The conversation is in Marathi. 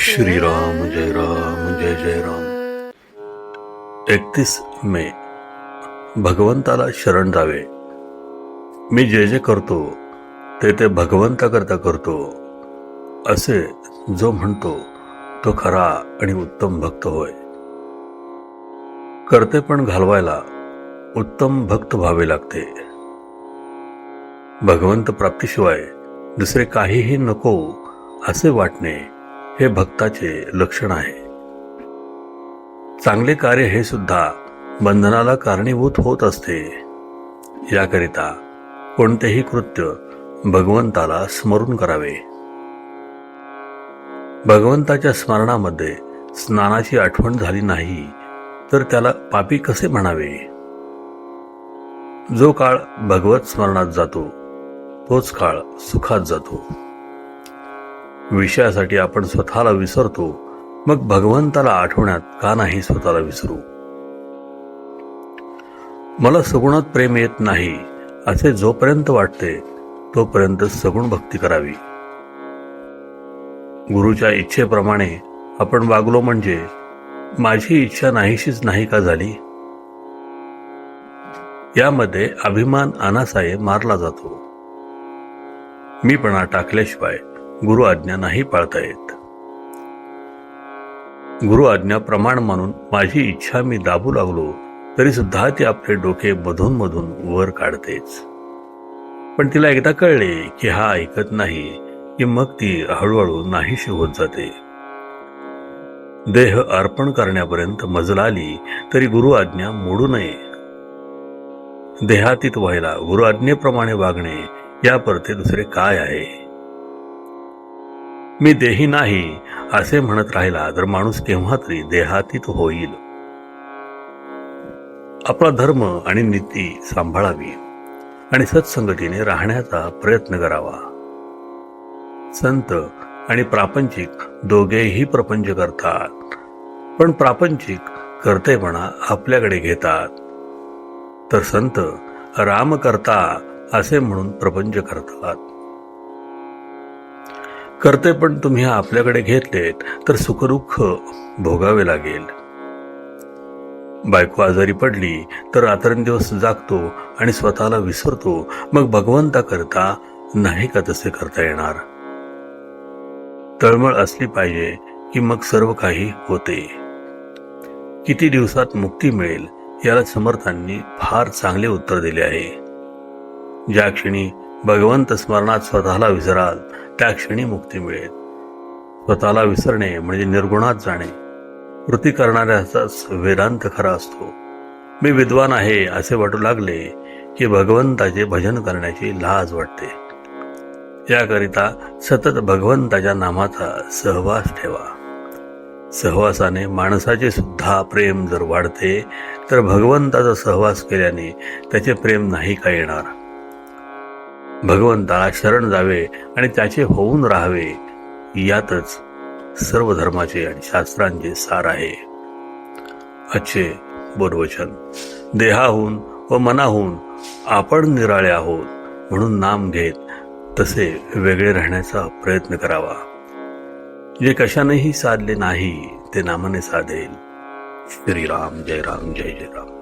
श्रीराम जय राम जय जय राम। एकतीस मे। भगवंताला शरण जावे मी जे जे करतो ते ते भगवंताकरता करतो असे जो म्हणतो तो खरा आणि उत्तम भक्त होय. करते पण घालवायला उत्तम भक्त व्हावे लागते. भगवंत प्राप्तीशिवाय दुसरे काहीही नको असे वाटणे हे भक्ताचे लक्षण आहे. चांगले कार्य हे सुद्धा बंधनाला कारणीभूत होत असते. याकरिता कोणतेही कृत्य भगवंताला स्मरून करावे. भगवंताच्या स्मरणामध्ये स्नानाची आठवण झाली नाही तर त्याला पापी कसे म्हणावे? जो काळ भगवत स्मरणात जातो तोच काळ सुखात जातो. विषयासाठी आपण स्वतःला विसरतो मग भगवंताला आठवण्यात का नाही स्वतःला विसरू? मला सगुणात प्रेम येत नाही असे जोपर्यंत वाटते तोपर्यंत सगुण भक्ती करावी. गुरुच्या इच्छेप्रमाणे आपण वागलो म्हणजे माझी इच्छा नाहीशीच नाही का झाली? यामध्ये अभिमान अनासाये मारला जातो. मीपणा टाकल्याशिवाय गुरु आज्ञा नाही पाळता येत. गुरु आज्ञा प्रमाण मानून माझी इच्छा मी दाबू लागलो तरी सुद्धा ती आपले डोके मधून मधून वर काढतेच. पण तिला एकदा कळले की हा ऐकत नाही की मग ती हळूहळू नाहीशी होत जाते. देह अर्पण करण्यापर्यंत मजला आली तरी गुरु आज्ञा मोडू नये. देहातीत व्हायला गुरु आज्ञेप्रमाणे वागणे या परते दुसरे काय आहे? मी देही नाही असे म्हणत राहिला तर माणूस केव्हा तरी देहातीत होईल. आपला धर्म आणि नीती सांभाळावी आणि सत्संगतीने राहण्याचा प्रयत्न करावा. संत आणि प्रापंचिक दोघेही प्रपंच करतात पण प्रापंचिक कर्तेपणा आपल्याकडे घेतात. तर संत राम करता असे म्हणून प्रपंच करतात करते पण तुम्ही आपल्याकडे घेतलेत तर सुखदुःख भोगावे लागेल. बायको आजारी पडली तर रात्रंदिवस जागतो आणि स्वतःला विसरतो मग भगवंता करता नाही का तसे करता येणार? तळमळ असली पाहिजे की मग सर्व काही होते. किती दिवसात मुक्ती मिळेल याला समर्थांनी फार चांगले उत्तर दिले आहे. ज्या क्षणी भगवंत स्मरणात स्वतःला विसराल त्या क्षणी मुक्ती मिळेल. स्वतःला विसरणे म्हणजे निर्गुणात जाणे. कृती करणाऱ्याचाच वेदांत खरा असतो. मी विद्वान आहे असे वाटू लागले की भगवंताचे भजन करण्याची लाज वाटते. याकरिता सतत भगवंताच्या नामाचा सहवास ठेवा. सहवासाने माणसाचे सुद्धा प्रेम जर वाढते तर भगवंताचा सहवास केल्याने त्याचे प्रेम नाही का येणार? भगवंताला शरण जावे आणि त्याचे होऊन राहावे. यातच सर्व धर्माचे आणि शास्त्रांचे सार आहे. अच्छे बोधवचन. देहाहून व मनाहून आपण निराळे आहोत म्हणून नाम घेत तसे वेगळे राहण्याचा प्रयत्न करावा. जे कशानेही साधले नाही ते नामाने साधेल. श्रीराम जय राम जय जय राम.